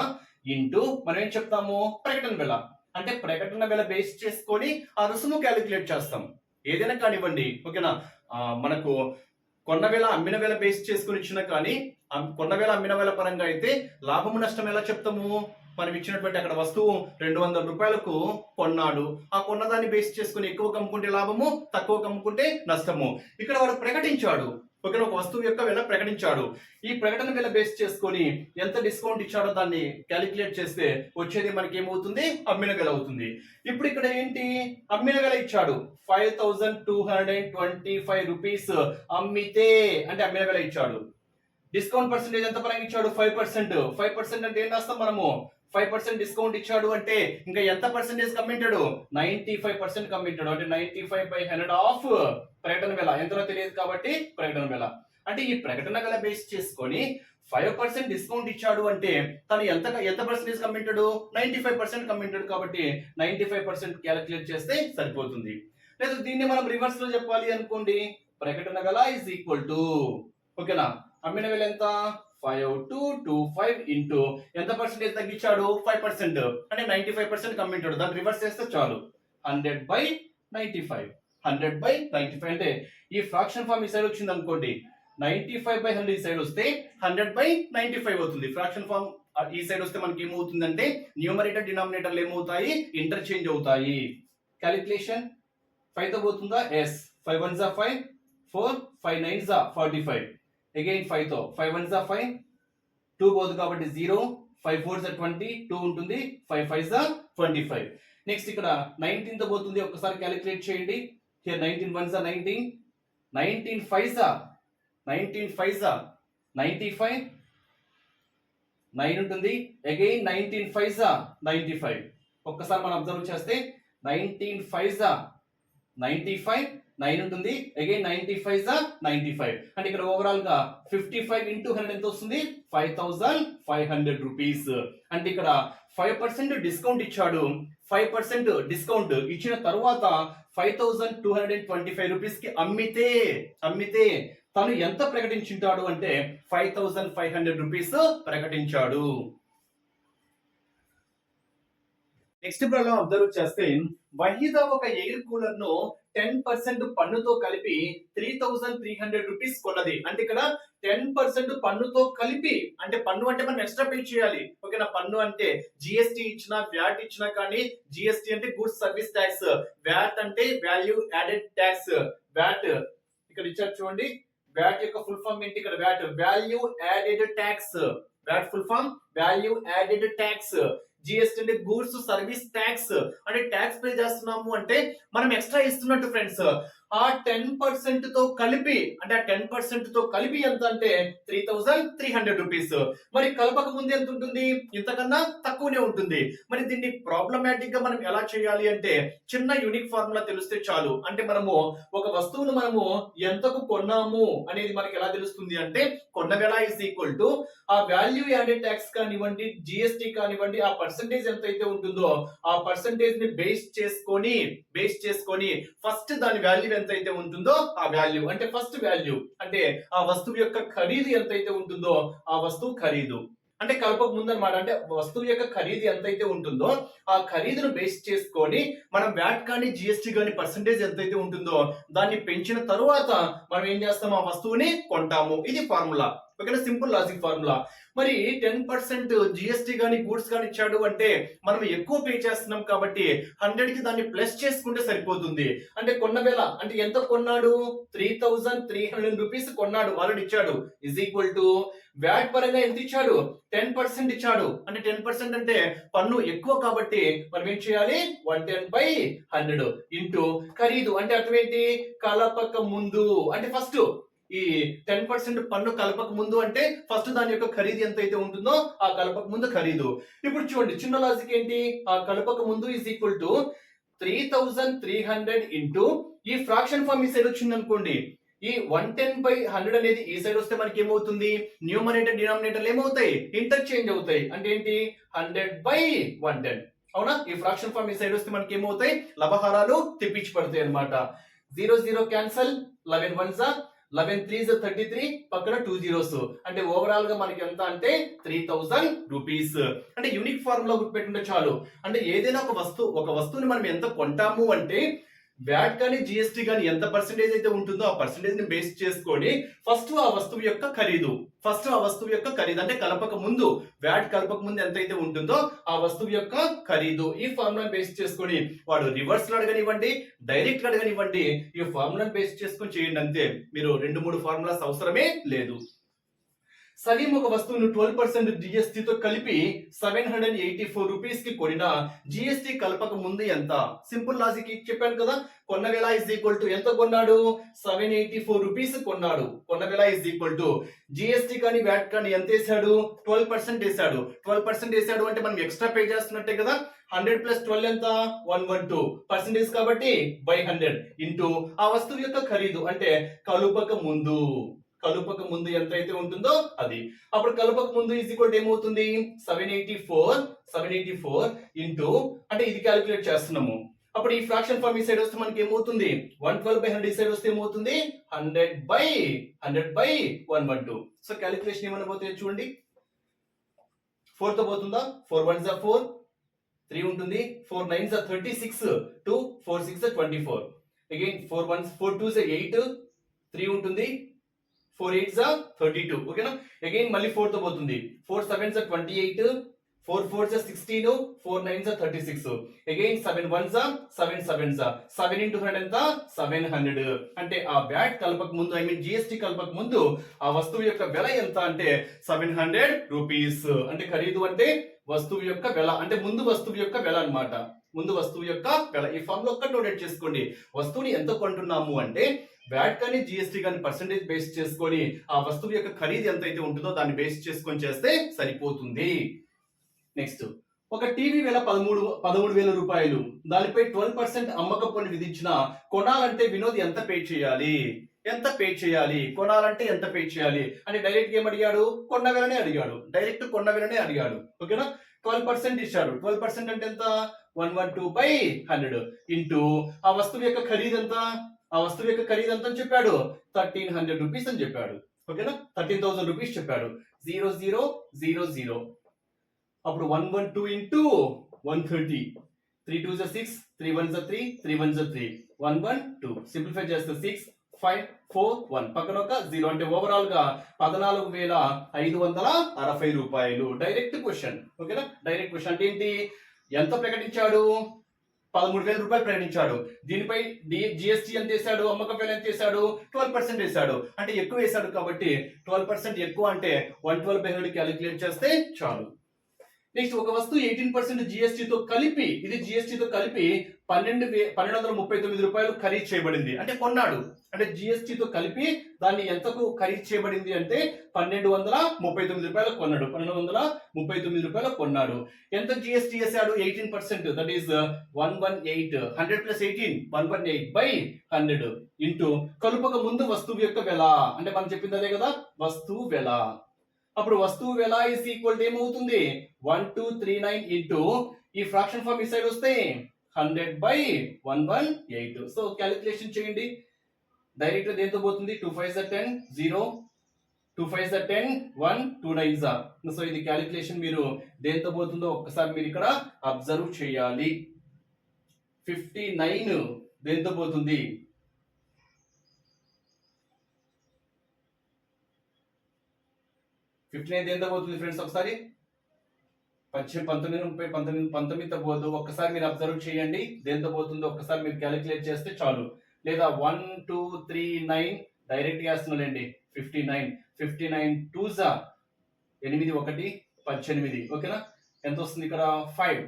ఇంటూ మనం ఏం చెప్తాము? ప్రకటన వెల. అంటే ప్రకటన వెల బేస్ చేసుకొని ఆ రుసుము క్యాలిక్యులేట్ చేస్తాం. ఏదైనా కానివ్వండి. ఓకేనా మనకు కొన్న వేల అమ్మిన వేళ బేస్ చేసుకుని ఇచ్చిన కానీ అమ్- కొన్న అమ్మిన వేళ పరంగా అయితే లాభము నష్టం ఎలా చెప్తాము? మనం ఇచ్చినటువంటి అక్కడ వస్తువు రెండు వందల రూపాయలకు కొన్నాడు. ఆ కొన్నదాన్ని బేస్ చేసుకుని ఎక్కువ కమ్ముకుంటే లాభము తక్కువ కమ్ముకుంటే నష్టము. ఇక్కడ వాడు ప్రకటించాడు. ఓకేనా ఒక వస్తువు యొక్క వెల ప్రకటించాడు. ఈ ప్రకటన వెల బేస్ చేసుకొని ఎంత డిస్కౌంట్ ఇచ్చాడో దాన్ని క్యాలిక్యులేట్ చేస్తే వచ్చేది మనకి ఏమవుతుంది అమ్మిన వెల అవుతుంది ఇప్పుడు ఇక్కడ ఏంటి? అమ్మిన వెల ఇచ్చాడు. Five thousand two hundred twenty five rupees అమ్మితే అంటే అమ్మిన వెల ఇచ్చాడు. డిస్కౌంట్ పర్సెంటేజ్ ఎంత పరంగా ఇచ్చాడు? ఫైవ్ పర్సెంట్ ఫైవ్ పర్సెంట్ అంటే ఏం రాస్తాం మనము? ఫైవ్ పర్సెంట్ డిస్కౌంట్ ఇచ్చాడు అంటే ఇంకా ఎంత పర్సెంటేజ్ కమ్మింటాడు నైన్టీ ఫైవ్ పర్సెంట్ కమ్మింటాడు అంటే ninety five by hundred of ప్రకటన వేళ ఎంతలో తెలియదు కాబట్టి ప్రకటన వేళ అంటే ఈ ప్రకటన గల బేస్ చేసుకొని ఫైవ్ పర్సెంట్ డిస్కౌంట్ ఇచ్చాడు అంటే తను ఎంత ఎంత పర్సెంటేజ్ కమ్మింటాడు నైన్టీ ఫైవ్ పర్సెంట్ కమ్మింటాడు కాబట్టి నైన్టీ ఫైవ్ పర్సెంట్ క్యాలిక్యులేట్ చేస్తే సరిపోతుంది. లేదా దీన్ని మనం రివర్స్లో చెప్పాలి అనుకోండి. ప్రకటన గల ఈజ్ ఈక్వల్ టు ఓకేనా? అమ్మిన వేళ ఎంత? Five two two five into ఎంత పర్సెంటేజ్ తగ్గించాడు? Five percent. అంటే నైన్టీ ఫైవ్ పర్సెంట్ కమ్మింటాడు దాన్ని రివర్స్ చేస్తే చాలు. Hundred by ninety five. Hundred by ninety five. అంటే ఈ ఫ్రాక్షన్ ఫామ్ ఈ సైడ్ వచ్చింది అనుకోండి. నైన్టీ ఫైవ్ బై హండ్రెడ్ ఈ సైడ్ వస్తే హండ్రెడ్ బై నైన్టీ ఫైవ్ అవుతుంది. ఫ్రాక్షన్ ఫామ్ ఈ సైడ్ వస్తే మనకి ఏమవుతుందంటే న్యూమరేటర్ డినామినేటర్లు ఏమవుతాయి? ఇంటర్చేంజ్ అవుతాయి. క్యాలిక్యులేషన్ ఫైవ్తో పోతుందా? ఎస్ ఫైవ్ వన్ జా ఫైవ్ ఫోర్ ఫైవ్ నైన్ జా ఫార్టీ ఫైవ్ అగైన్ ఫైవ్తో ఫైవ్ వన్స్ జా ఫైవ్ టూ పోదు కాబట్టి zero five four twenty two ఉంటుంది. ఫైవ్ ఫైవ్ జా ట్వంటీ ఫైవ్ నెక్స్ట్ ఇక్కడ నైన్టీన్తో పోతుంది. ఒకసారి క్యాలిక్యులేట్ చేయండి. హియర్ నైన్టీన్ వన్ జా నైన్టీన్ నైన్టీన్ ఫైవ్ జా నైన్టీన్ ఫైవ్ జా నైన్టీ ఫైవ్ నైన్ ఉంటుంది. అగైన్ నైన్టీన్ ఫైవ్ జా నైన్టీ ఫైవ్ ఒక్కసారి మనం అబ్జర్వ్ చేస్తే నైన్టీన్ ఫైవ్ జా నైన్టీ ఫైవ్ నైన్ ఉంటుంది. అగైన్ నైన్టీ ఫైవ్ జా నైన్టీ ఫైవ్ అంటే ఇక్కడ ఓవరాల్గా ఫిఫ్టీ ఫైవ్ ఇంటూ హండ్రెడ్ ఎంత వస్తుంది? Five thousand five hundred rupees అంటే ఇక్కడ ఫైవ్ పర్సెంట్ డిస్కౌంట్ ఇచ్చాడు. ఫైవ్ పర్సెంట్ డిస్కౌంట్ ఇచ్చిన తర్వాత five thousand two hundred twenty five రూపీస్కి అమ్మితే అమ్మితే తను ఎంత ప్రకటించుంటాడు అంటే five thousand five hundred rupees ప్రకటించాడు. నెక్స్ట్ ప్రాబ్లం అబ్జర్వ్ చేస్తే వహీదా ఒక ఎయిర్ కూలర్ను టెన్ పర్సెంట్ పన్నుతో కలిపి three thousand three hundred rupees కొన్నది. అంటే ఇక్కడ టెన్ పర్సెంట్ పన్నుతో కలిపి అంటే పన్ను అంటే మనం ఎక్స్ట్రా పే చేయాలి. ఓకేనా? పన్ను అంటే జిఎస్టి ఇచ్చినా వ్యాట్ ఇచ్చినా కానీ జిఎస్టి అంటే గుడ్స్ సర్వీస్ ట్యాక్స్ వ్యాట్ అంటే వాల్యూ యాడెడ్ ట్యాక్స్ వ్యాట్ ఇక్కడ ఇచ్చారు చూడండి. వ్యాట్ యొక్క ఫుల్ ఫామ్ ఏంటి ఇక్కడ? VAT value added tax VAT full form value added tax GST అంటే గూడ్స్ సర్వీస్ ట్యాక్స్ అంటే ట్యాక్స్ పే చేస్తున్నాము అంటే మనం ఎక్స్ట్రా ఇస్తున్నట్టు ఫ్రెండ్స్ ఆ టెన్ పర్సెంట్తో కలిపి అంటే ఆ టెన్ పర్సెంట్తో కలిపి ఎంత అంటే three thousand three hundred rupees మరి కలపక ముందు ఎంత ఉంటుంది? ఇంతకన్నా తక్కువనే ఉంటుంది. మరి దీన్ని ప్రాబ్లమాటిక్గా మనం ఎలా చేయాలి అంటే చిన్న యూనిక్ ఫార్ములా తెలిస్తే చాలు. అంటే మనము ఒక వస్తువును మనము ఎంతకు కొన్నాము అనేది మనకి ఎలా తెలుస్తుంది అంటే కొన్న వెల ఇస్ ఈక్వల్ టు ఆ వాల్యూ యాడెడ్ ట్యాక్స్ కానివ్వండి జిఎస్టి కానివ్వండి ఆ పర్సంటేజ్ ఎంత అయితే ఉంటుందో ఆ పర్సంటేజ్ని బేస్ చేసుకొని బేస్ చేసుకొని ఫస్ట్ దాని వాల్యూ ఎంత అయితే ఉంటుందో ఆ వాల్యూ అంటే ఫస్ట్ వాల్యూ అంటే ఆ వస్తువు యొక్క ఖరీదు ఎంత అయితే ఉంటుందో ఆ వస్తువు ఖరీదు. అంటే కలపక ముందు అనమాట అంటే వస్తువు యొక్క ఖరీదు ఎంత అయితే ఉంటుందో ఆ ఖరీదును బేస్ చేసుకొని మనం వ్యాట్ కానీ జిఎస్టీ కానీ పర్సంటేజ్ ఎంత అయితే ఉంటుందో దాన్ని పెంచిన తరువాత మనం ఏం చేస్తాం? ఆ వస్తువుని కొంటాము. ఇది ఫార్ములా ఓకేనా సింపుల్ లాజిక్ ఫార్ములా. మరి టెన్ పర్సెంట్ జిఎస్టీ కానీ గూడ్స్ కానీ ఇచ్చాడు అంటే మనం ఎక్కువ పే చేస్తున్నాం కాబట్టి హండ్రెడ్కి దాన్ని ప్లస్ చేసుకుంటే సరిపోతుంది. అంటే కొన్న వేళ అంటే ఎంత కొన్నాడు? Three thousand three hundred rupees కొన్నాడు వాళ్ళని ఇచ్చాడు. ఇజ్ ఈక్వల్ టు వ్యాట్ పరంగా ఎంత ఇచ్చాడు? టెన్ పర్సెంట్ ఇచ్చాడు. అంటే టెన్ పర్సెంట్ అంటే పన్ను ఎక్కువ కాబట్టి మనం ఏం చేయాలి? One ten by hundred into ఖరీదు. అంటే అర్థం ఏంటి? కలపక ముందు. అంటే ఫస్ట్ ఈ టెన్ పర్సెంట్ పన్ను కలపక ముందు అంటే ఫస్ట్ దాని యొక్క ఖరీదు ఎంత అయితే ఉంటుందో ఆ కలపక ముందు ఖరీదు. ఇప్పుడు చూడండి చిన్న లాజిక్ ఏంటి? ఆ కలపక ముందు is equal to three thousand three hundred into ఈ ఫ్రాక్షన్ ఫామ్ ఈ సైడ్ వచ్చింది అనుకోండి. ఈ వన్ టెన్ బై హండ్రెడ్ అనేది ఈ సైడ్ వస్తే మనకి ఏమవుతుంది? న్యూమరేటర్ డినామినేటర్ ఏమవుతాయి? ఇంటర్చేంజ్ అవుతాయి. అంటే ఏంటి? హండ్రెడ్ బై వన్ టెన్ అవునా? ఈ ఫ్రాక్షన్ ఫామ్ ఈ సైడ్ వస్తే మనకి ఏమవుతాయి? లభహారాలు తెప్పించి పడతాయి అనమాట zero zero cancel eleven one జా లెవెన్ త్రీ థర్టీ త్రీ పక్కన టూ జీరోస్. అంటే ఓవరాల్గా మనకి ఎంత అంటే త్రీ థౌసండ్ రూపీస్. అంటే యూనిక్ ఫార్ములా గుర్తుపెట్టుంటే చాలు. అంటే ఏదైనా ఒక వస్తువు ఒక వస్తువుని మనం ఎంత కొంటాము అంటే వ్యాట్ కానీ జిఎస్టీ కానీ ఎంత పర్సెంటేజ్ అయితే ఉంటుందో ఆ పర్సెంటేజ్ని బేస్ చేసుకొని ఫస్ట్ ఆ వస్తువు యొక్క ఖరీదు. ఫస్ట్ ఆ వస్తువు యొక్క ఖరీదు. అంటే కలపక ముందు వ్యాట్ కలపక ముందు ఎంత అయితే ఉంటుందో ఆ వస్తువు యొక్క ఖరీదు. ఈ ఫార్ములా బేస్ చేసుకొని వాడు రివర్స్లో అడగనివ్వండి డైరెక్ట్ అడగనివ్వండి. ఈ ఫార్ములా బేస్ చేసుకొని చేయండి అంతే. మీరు రెండు మూడు ఫార్ములాస్ అవసరమే లేదు. సలీం ఒక వస్తువును ట్వెల్వ్ పర్సెంట్ జిఎస్టీతో కలిపి సెవెన్ హండ్రెడ్ ఎయిటీ ఫోర్ రూపీస్కి కొనిన జిఎస్టీ కలపక ముందు ఎంత? సింపుల్ లాజిక్ చెప్పాను కదా కొన్న వేళ ఇస్ ఈక్వల్ టు ఎంత కొన్నాడు? సెవెన్ ఎయిటీ ఫోర్ రూపీస్ కొన్నాడు. కొన్న వేళ ఇస్ ఈక్వల్ టు జిఎస్టీ కానీ వ్యాట్ కానీ ఎంత వేసాడు ట్వెల్వ్ పర్సెంట్ వేసాడు ట్వెల్వ్ పర్సెంట్ వేసాడు అంటే మనం ఎక్స్ట్రా పే చేస్తున్నట్టే కదా. హండ్రెడ్ ప్లస్ ట్వెల్వ్ ఎంత? వన్ వన్ టూ పర్సెంటేజ్ కాబట్టి బై హండ్రెడ్ ఇంటూ ఆ వస్తువు యొక్క ఖరీదు అంటే కలుపక ముందు. కలుపక ముందు ఎంత అయితే ఉంటుందో అది. అప్పుడు కలుపక ముందు ఈజ్ ఈక్వల్ ఏమవుతుంది? Seven eighty four seven eighty four into అంటే ఇది క్యాలిక్యులేట్ చేస్తున్నాము. అప్పుడు ఈ ఫ్రాక్షన్ ఫార్మ్ ఈ సైడ్ వస్తే మనకి ఏమవుతుంది? వన్ ట్వెల్వ్ బై హండ్రెడ్ ఈ సైడ్ వస్తే ఏమవుతుంది? Hundred by hundred by one one two so calculation ఏమైనా పోతే చూడండి. ఫోర్తో పోతుందా? ఫోర్ వన్ జా ఫోర్ త్రీ ఉంటుంది. ఫోర్ నైన్ జా thirty six two four six twenty four again four one four two జా ఎయిట్ త్రీ ఉంటుంది. ఫోర్ ఎయిట్ జా థర్టీ టూ ఓకేనా అగైన్ మళ్ళీ ఫోర్తో పోతుంది. ఫోర్ సెవెన్ జా ట్వంటీ ఎయిట్ ఫోర్ ఫోర్ జా సిక్స్టీన్ ఫోర్ నైన్ జా thirty six again seven one జా సెవెన్ సెవెన్ జా సెవెన్ ఇంటూ హండ్రెడ్ ఎంత? సెవెన్ హండ్రెడ్ అంటే ఆ బ్యాట్ కలపక ముందు ఐ మీన్ జిఎస్టి కలపక ముందు ఆ వస్తువు యొక్క వెల ఎంత అంటే సెవెన్ హండ్రెడ్ రూపీస్ అంటే ఖరీదు అంటే వస్తువు యొక్క వెల అంటే ముందు వస్తువు యొక్క వెల అన్నమాట. ముందు వస్తువు యొక్క వెల. ఈ ఫామ్లో ఒక్కటి నోటెట్ చేసుకోండి వస్తువుని ఎంత కొంటున్నాము అంటే వ్యాట్ కానీ జిఎస్టీ కానీ పర్సంటేజ్ బేస్ చేసుకొని ఆ వస్తువు యొక్క ఖరీదు ఎంత అయితే ఉంటుందో దాన్ని బేస్ చేసుకొని చేస్తే సరిపోతుంది. నెక్స్ట్ ఒక టీవీ వేల పదమూడు పదమూడు వేల రూపాయలు. దానిపై ట్వెల్వ్ పర్సెంట్ అమ్మక పన్ను విధించిన కొనాలంటే వినోద్ ఎంత పే చేయాలి? ఎంత పే చేయాలి? కొనాలంటే ఎంత పే చేయాలి? అని డైరెక్ట్ ఏం అడిగాడు? కొన్న వేలనే అడిగాడు. డైరెక్ట్ కొన్న వేలనే అడిగాడు. ఓకేనా ట్వెల్వ్ పర్సెంట్ ఇచ్చాడు ట్వెల్వ్ పర్సెంట్ అంటే ఎంత? One one two by hundred into ఆ వస్తువు యొక్క ఖరీదు ఎంత? ఆ వస్తువు యొక్క ఖరీదు ఎంత అని చెప్పాడు? థర్టీన్ హండ్రెడ్ రూపీస్ అని చెప్పాడు. ఓకేనా? థర్టీన్ థౌసండ్ రూపీస్ చెప్పాడు. జీరో జీరో జీరో జీరో అప్పుడు one one two into one thirty three two జా సిక్స్ త్రీ వన్ జా త్రీ త్రీ వన్ జా three one one two simplify చేస్తే సిక్స్ ఫైవ్ ఫోర్ వన్ పక్కన ఒక జీరో అంటే ఓవరాల్గా పద్నాలుగు వేల ఐదు వందల అరవై రూపాయలు. డైరెక్ట్ క్వశ్చన్ ఓకేనా? డైరెక్ట్ క్వశ్చన్ అంటే ఏంటి? ఎంత ప్రకటించాడు? పదమూడు వేల రూపాయలు ప్రకటించాడు దీనిపై జిఎస్టీ ఎంత వేశాడు? అమ్మకం వేలు ఎంత వేశాడు? ట్వెల్వ్ పర్సెంట్ వేశాడు. అంటే ఎక్కువ వేశాడు కాబట్టి ట్వెల్వ్ పర్సెంట్ ఎక్కువ అంటే వన్ ట్వెల్వ్ బెంగళూరు హండ్రెడ్ క్యాలిక్యులేట్ చేస్తే చాలు. నెక్స్ట్ ఒక వస్తువు ఎయిటీన్ పర్సెంట్ జిఎస్టీతో కలిపి ఇది జిఎస్టీతో కలిపి పన్నెండు వే పన్నెండు వందల ముప్పై తొమ్మిది రూపాయలు ఖరీదు చేయబడింది. అంటే కొన్నాడు. అంటే జిఎస్టీతో కలిపి దాన్ని ఎంతకు ఖరీదు చేయబడింది అంటే పన్నెండు వందల ముప్పై తొమ్మిది రూపాయలు కొన్నాడు. పన్నెండు వందల ముప్పై తొమ్మిది రూపాయలు కొన్నాడు. ఎంత జిఎస్టీ వేసాడు eighteen percent. That is one one eight hundred plus eighteen one one eight by hundred into కలుపక ముందు వస్తువు యొక్క వెల. అంటే మనం చెప్పింది అదే కదా? వస్తువు వెల. అప్పుడు వస్తువు వెల ఇస్ ఈక్వల్ ఏమవుతుంది? One two three nine into ఈ ఫ్రాక్షన్ ఫార్మ్ ఈ సైడ్ వస్తే hundred by one one eight so calculation చేయండి. డైరెక్ట్ దేంతో పోతుంది? టూ ఫైవ్ జా టెన్ జీరో టూ ఫైవ్ జా టెన్ వన్ టూ నైన్ జా సో ఇది క్యాలిక్యులేషన్ మీరు దేంతో పోతుందో ఒక్కసారి మీరు ఇక్కడ అబ్జర్వ్ చేయాలి. ఫిఫ్టీ నైన్ దేంతో పోతుంది? ఫిఫ్టీ నైన్ ఎంత పోతుంది ఫ్రెండ్స్ ఒకసారి? పద్దెనిమిది పంతొమ్మిది ముప్పై పంతొమ్మిది పంతొమ్మిదితో పోదు? ఒక్కసారి మీరు అబ్జర్వ్ చేయండి. దేంతో పోతుందో ఒక్కసారి మీరు క్యాలిక్యులేట్ చేస్తే చాలు. లేదా one two three nine direct వేస్తున్నానండి fifty nine fifty nine two జా ఎనిమిది ఒకటి పద్దెనిమిది. ఓకేనా? ఎంత వస్తుంది ఇక్కడ? Five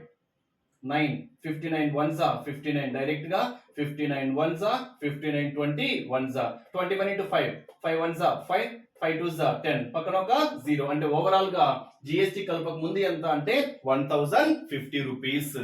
nine fifty nine one జా ఫిఫ్టీ నైన్ డైరెక్ట్గా ఫిఫ్టీ నైన్ వన్ జా ఫిఫ్టీ నైన్ ట్వంటీ వన్ జా twenty one into five five one జా ఫైవ్ ఫైవ్ టూ జా టెన్ పక్కన ఒక జీరో అంటే ఓవరాల్గా జిఎస్టి కలపక ముందు ఎంత అంటే వన్ థౌజండ్ ఫిఫ్టీ రూపీస్